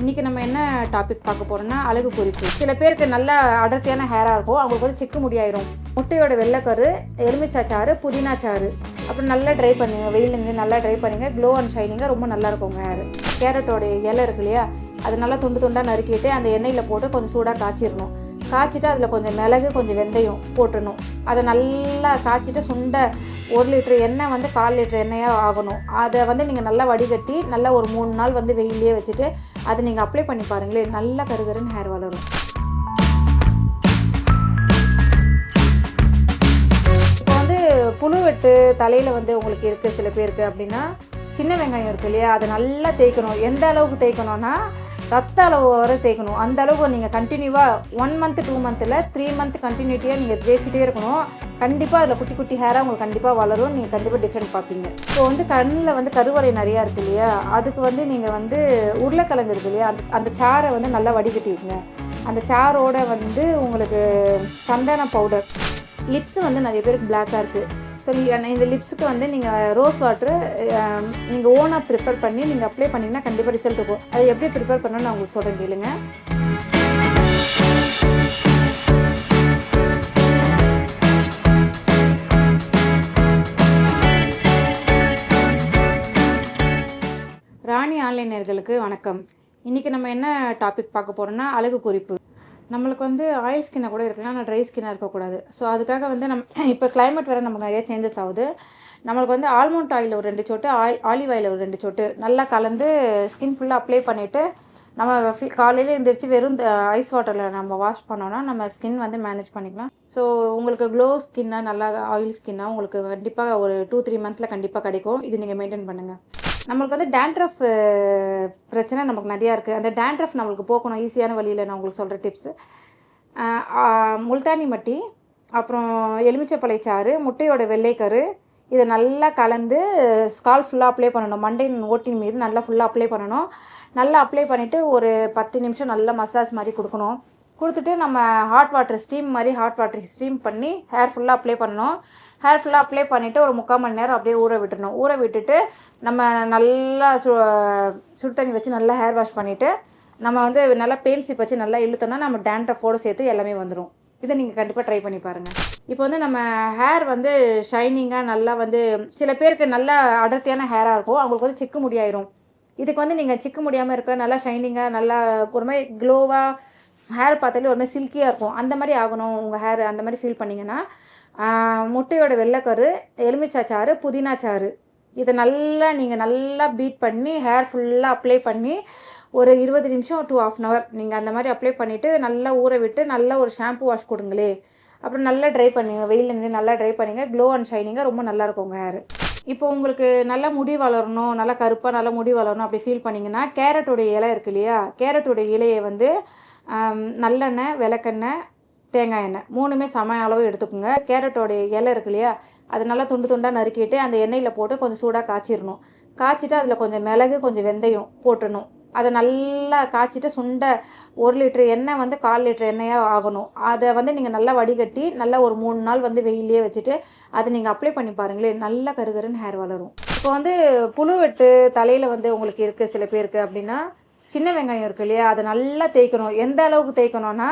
இன்றைக்கி நம்ம என்ன டாபிக் பார்க்க போகிறோம்னா அழகு குறிப்பு. சில பேருக்கு நல்ல அடர்த்தியான ஹேராக இருக்கும். அவங்களுக்கு வந்து சிக்கு முடியாயிரும் முட்டையோட வெள்ளைக்கரு எலுமிச்சா சாறு புதினா சாறு. அப்புறம் நல்லா ட்ரை பண்ணுங்க. வெயில் நின்று நல்லா ட்ரை பண்ணுங்க. க்ளோ அண்ட் ஷைனிங்காக ரொம்ப நல்லா இருக்கும் ஹேர் கேரட்டோட இலை இருக்கு இல்லையா? அது நல்லா துண்டு துண்டாக நறுக்கிட்டு அந்த எண்ணெயில் போட்டு கொஞ்சம் சூடாக காய்ச்சிடணும். காய்ச்சிட்டு அதில் கொஞ்சம் மிளகு கொஞ்சம் வெந்தயம் போட்டுடணும். அதை நல்லா காய்ச்சிட்டு சுண்டை ஒரு லிட்டர் எண்ணெய் வந்து கால் லிட்டர் எண்ணெயாக ஆகணும். அதை வந்து நீங்கள் நல்லா வடிகட்டி நல்லா ஒரு மூணு நாள் வந்து வெயிலே வச்சுட்டு அதை நீங்கள் அப்ளை பண்ணி பாருங்களேன் நல்லா கருகருன்னு ஹேர் வளரும். இப்போ வந்து புழு வெட்டு தலையில் வந்து உங்களுக்கு இருக்குது சில பேருக்கு அப்படின்னா சின்ன வெங்காயம் இருக்கு இல்லையா அதை நல்லா தேய்க்கணும். எந்த அளவுக்கு தேய்க்கணும்னா ரத்த அளவு வர தேய்க்கணும். அந்த அளவுக்கு நீங்கள் கண்டினியூவாக ஒன் மந்த் டூ மந்த்தில் த்ரீ மந்த் கண்டினியூட்டியாக நீங்கள் தேய்ச்சிட்டே இருக்கணும். கண்டிப்பாக அதில் குட்டி குட்டி ஹேராக உங்களுக்கு கண்டிப்பாக வளரும். நீங்கள் கண்டிப்பாக டிஃப்ரெண்ட் பார்ப்பீங்க. இப்போ வந்து கண்ணில் வந்து கருவறை நிறையா இருக்கு இல்லையா அதுக்கு வந்து நீங்கள் வந்து உருளைக்கிழங்கு இருக்கு இல்லையா அந்த அந்த சாரை வந்து நல்லா வடிகட்டிடுங்க அந்த சாரோட வந்து உங்களுக்கு சந்தன பவுடர் லிப்ஸ் வந்து நிறைய பேருக்கு பிளாக்காக இருக்குது சொல்லிக்கிறேன் இந்த லிப்ஸுக்கு வந்து நீங்கள் ரோஸ் வாட்ரு நீங்கள் ஓனாக ப்ரிப்பேர் பண்ணி நீங்கள் அப்ளை பண்ணிங்கன்னா கண்டிப்பாக ரிசல்ட் இருக்கும். அது எப்படி ப்ரிப்பேர் பண்ணணும்னு நான் உங்களுக்கு சொல்கிறேன் கேளுங்க. ராணி ஆன்லைனர்களுக்கு வணக்கம். இன்றைக்கி நம்ம என்ன டாபிக் பார்க்க போகிறோம்னா அழகு குறிப்பு. நம்மளுக்கு வந்து ஆயில் ஸ்கின்னாக கூட இருக்கலாம் ஆனால் ட்ரை ஸ்கின்னாக இருக்கக்கூடாது. ஸோ அதுக்காக வந்து நம்ம இப்போ கிளைமேட் வேறு நமக்கு நிறைய சேஞ்சஸ் ஆகுது. நம்மளுக்கு வந்து ஆல்மண்ட் ஆயில் ஒரு ரெண்டு சொட்டு ஆயில் ஆலிவ் ஆயில் ஒரு ரெண்டு சொட்டு நல்லா கலந்து ஸ்கின் ஃபுல்லாக அப்ளை பண்ணிவிட்டு நம்ம காலையில் எழுந்திரிச்சு வெறும் ஐஸ் வாட்டரில் நம்ம வாஷ் பண்ணோன்னா நம்ம ஸ்கின் வந்து மேனேஜ் பண்ணிக்கலாம். ஸோ உங்களுக்கு க்ளோ ஸ்கின்னாக நல்லா ஆயில் ஸ்கின்னாக உங்களுக்கு கண்டிப்பாக ஒரு டூ த்ரீ மந்த்தில் கண்டிப்பாக கிடைக்கும். இது நீங்கள் மெயின்டைன் பண்ணுங்கள் நம்மளுக்கு வந்து டேண்ட்ரஃப் பிரச்சனை நமக்கு நிறையா இருக்குது அந்த டேண்ட்ரஃப் நம்மளுக்கு போக்கணும் ஈஸியான வழியில் நான் உங்களுக்கு சொல்கிற டிப்ஸு முல்தானி மட்டி அப்புறம் எலுமிச்சைப்பழை சாறு முட்டையோட வெள்ளைக்கரு இதை நல்லா கலந்து ஸ்கால் ஃபுல்லாக அப்ளை பண்ணணும். மண்டையின் ஓட்டின் மீது நல்லா ஃபுல்லாக அப்ளை பண்ணணும். நல்லா அப்ளை பண்ணிவிட்டு ஒரு பத்து நிமிஷம் நல்லா மசாஜ் மாதிரி கொடுக்கணும். கொடுத்துட்டு நம்ம ஹாட் வாட்டர் ஸ்டீம் மாதிரி ஹாட் வாட்டர் ஸ்டீம் பண்ணி ஹேர் ஃபுல்லாக அப்ளை பண்ணணும். ஹேர் ஃபுல்லாக அப்ளை பண்ணிவிட்டு ஒரு முக்கால் மணி நேரம் அப்படியே ஊற விட்டுணும் ஊற விட்டுட்டு நம்ம நல்லா சு சுடு தண்ணி வச்சு நல்லா ஹேர் வாஷ் பண்ணிவிட்டு நம்ம வந்து நல்லா பெயின் வச்சு நல்லா இழுத்தோம்னா நம்ம டேண்ட்ரஃபோடு சேர்த்து எல்லாமே வந்துடும் இதை நீங்கள் கண்டிப்பாக ட்ரை பண்ணி பாருங்கள் இப்போ வந்து நம்ம ஹேர் வந்து ஷைனிங்காக நல்லா வந்து சில பேருக்கு நல்ல அடர்த்தியான ஹேராக இருக்கும். அவங்களுக்கு வந்து சிக்கு முடியாயிரும் இதுக்கு வந்து நீங்கள் சிக்கு முடியாமல் இருக்க நல்லா ஷைனிங்காக நல்லா ஒரு மாதிரி க்ளோவாக ஹேர் பார்த்தாலே ஒரு மாதிரி சில்கியாக இருக்கும். அந்த மாதிரி ஆகணும் உங்கள் ஹேர் அந்த மாதிரி ஃபீல் பண்ணிங்கன்னா முட்டையோட வெள்ளைக்கரு எலுமிச்சா சாறு புதினா சாறு. இதை நல்லா நீங்கள் நல்லா பீட் பண்ணி ஹேர் ஃபுல்லாக அப்ளை பண்ணி ஒரு இருபது நிமிஷம் டூ ஆஃப் அன் ஹவர் நீங்கள் அந்த மாதிரி அப்ளை பண்ணிவிட்டு நல்லா ஊற விட்டு நல்லா ஒரு ஷாம்பு வாஷ் கொடுங்களே. அப்புறம் நல்லா ட்ரை பண்ணுங்க. வெயில் நின்று நல்லா ட்ரை பண்ணுங்க. க்ளோ அண்ட் ஷைனிங்காக ரொம்ப நல்லா இருக்கும் உங்கள் ஹேர் இப்போ உங்களுக்கு நல்லா முடி வளரணும் நல்லா கருப்பாக நல்லா முடி வளரணும் அப்படி ஃபீல் பண்ணிங்கன்னா கேரட்டோடைய இலை இருக்கு இல்லையா? கேரட்டோடைய இலையை வந்து நல்லெண்ணெய் விளக்கெண்ணெய் தேங்காய் எண்ணெய். மூணுமே சம அளவு எடுத்துக்கோங்க. கேரட்டோடைய இலை இருக்கு இல்லையா? அதை நல்லா துண்டு துண்டாக நறுக்கிட்டு அந்த எண்ணெயில் போட்டு கொஞ்சம் சூடாக காய்ச்சிடணும். காய்ச்சிட்டு அதில் கொஞ்சம் மிளகு கொஞ்சம் வெந்தயம் போட்டுடணும் அதை நல்லா காய்ச்சிட்டு சுண்ட ஒரு லிட்டர் எண்ணெய் வந்து கால் லிட்டர் எண்ணெயாக ஆகணும். அதை வந்து நீங்கள் நல்லா வடிகட்டி நல்லா ஒரு மூணு நாள் வந்து வெயிலே வச்சுட்டு அதை நீங்கள் அப்ளை பண்ணி பாருங்களேன். நல்லா கருகருன்னு ஹேர் வளரும். இப்போ வந்து புழு வெட்டு தலையில் வந்து உங்களுக்கு இருக்குது சில பேருக்கு அப்படின்னா சின்ன வெங்காயம் இருக்கு இல்லையா? அதை நல்லா தேய்க்கணும். எந்த அளவுக்கு தேய்க்கணும்னா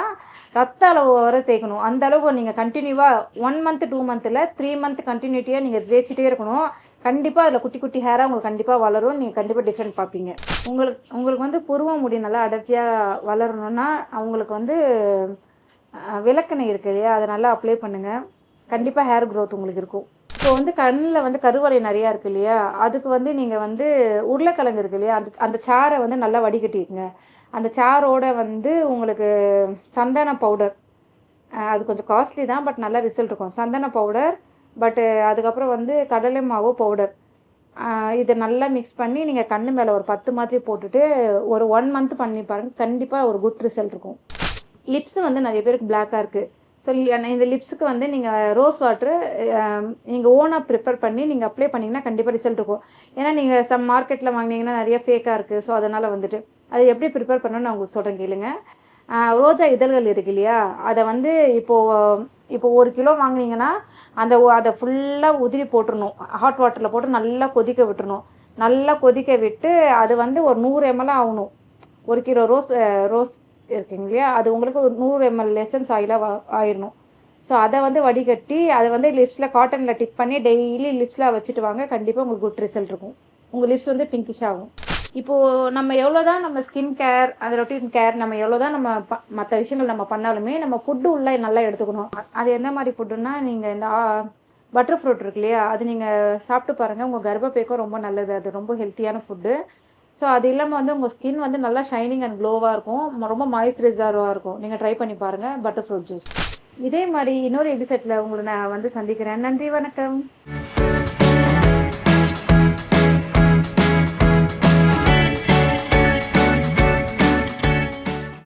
ரத்த அளவு வர தேய்க்கணும். அந்த அளவுக்கு நீங்கள் கண்டினியூவாக ஒன் மந்த் டூ மந்த்தில் த்ரீ மந்த் கண்டினியூட்டியாக நீங்கள் தேய்ச்சிட்டே இருக்கணும். கண்டிப்பாக அதில் குட்டி குட்டி ஹேராக உங்களுக்கு கண்டிப்பாக வளரும். நீங்கள் கண்டிப்பாக டிஃப்ரெண்ட் பார்ப்பீங்க. உங்களுக்கு உங்களுக்கு வந்து புருவ முடி நல்லா அடர்த்தியாக வளரணும்னா அவங்களுக்கு வந்து விளக்கணை இருக்கு இல்லையா? அதை நல்லா அப்ளை பண்ணுங்கள் கண்டிப்பாக ஹேர் க்ரோத் உங்களுக்கு இருக்கும். இப்போ வந்து கண்ணில் வந்து கருவறை நிறையா இருக்கு இல்லையா? அதுக்கு வந்து நீங்கள் வந்து உருளைக்கிழங்கு இருக்கு இல்லையா? அந்த அந்த சாரை வந்து நல்லா வடிகட்டிக்குங்க. அந்த சாரோட வந்து உங்களுக்கு சந்தன பவுடர். அது கொஞ்சம் காஸ்ட்லி தான் பட் நல்ல ரிசல்ட் இருக்கும். சந்தன பவுடர் பட்டு அதுக்கப்புறம் வந்து கடலை மாவு பவுடர். இதை நல்லா மிக்ஸ் பண்ணி நீங்கள் கண்ணு மேலே ஒரு பத்து மாதிரி போட்டுட்டு ஒரு ஒன் மந்த் பண்ணி பாருங்கள் கண்டிப்பாக ஒரு குட் ரிசல்ட் இருக்கும். லிப்ஸ் வந்து நிறைய பேருக்கு பிளாக்காக இருக்குது ஸோ இந்த லிப்ஸுக்கு வந்து நீங்கள் ரோஸ் வாட்ரு நீங்கள் ஓனாக ப்ரிப்பேர் பண்ணி நீங்கள் அப்ளை பண்ணிங்கன்னா கண்டிப்பாக ரிசல்ட் இருக்கும். ஏன்னா நீங்கள் சம் மார்க்கெட்டில் வாங்கினீங்கன்னா நிறைய ஃபேக்காக இருக்குது ஸோ அதனால் வந்துட்டு அதை எப்படி ப்ரிப்பேர் பண்ணணும்னு நான் உங்களுக்கு சொல்கிறேன் கேளுங்க. ரோஜா இதழ்கள் இருக்கு இல்லையா? அதை வந்து இப்போது இப்போ ஒரு கிலோ வாங்கினீங்கன்னா அந்த அதை ஃபுல்லாக உதிரி போட்டுடணும் ஹாட் வாட்டரில் போட்டு நல்லா கொதிக்க விட்டுறணும். நல்லா கொதிக்க விட்டு அது வந்து ஒரு நூறு எம்எல் ஆகணும். ஒரு கிலோ ரோஸ் ரோஸ் இருக்குங்க இல்லையா? அது உங்களுக்கு ஒரு நூறு எம்எல் லெசன்ஸ் ஆயிலாக ஆயிடணும் ஸோ அதை வந்து வடிகட்டி அதை வந்து லிப்ஸில் காட்டனில் டிப் பண்ணி டெய்லி லிப்ஸில் வச்சுட்டு வாங்க. கண்டிப்பாக உங்களுக்கு குட் ரிசல்ட் இருக்கும். உங்கள் லிப்ஸ் வந்து பிங்கிஷ் ஆகும். இப்போது நம்ம எவ்வளோ தான் நம்ம ஸ்கின் கேர் அந்த ரொட்டீன் கேர் நம்ம எவ்வளோ தான் நம்ம ப மற்ற விஷயங்கள் நம்ம பண்ணாலுமே நம்ம ஃபுட்டு உள்ளே நல்லா எடுத்துக்கணும். அது எந்த மாதிரி ஃபுட்டுன்னா நீங்கள் இந்த பட்டர் ஃப்ரூட் இருக்கு இல்லையா? அது நீங்கள் சாப்பிட்டு பாருங்கள் உங்கள் கர்ப்பப்பேக்கும் ரொம்ப நல்லது. அது ரொம்ப ஹெல்த்தியான ஃபுட்டு ஸோ அது இல்லாமல் வந்து உங்கள் ஸ்கின் வந்து நல்லா ஷைனிங் அண்ட் க்ளோவாக இருக்கும். ரொம்ப மாய்ஸ்சரைசராக இருக்கும். நீங்கள் ட்ரை பண்ணி பாருங்கள் பட்டர் ஃப்ரூட் ஜூஸ் இதே மாதிரி இன்னொரு எபிசோடில் உங்களை நான் வந்து சந்திக்கிறேன். நன்றி வணக்கம்.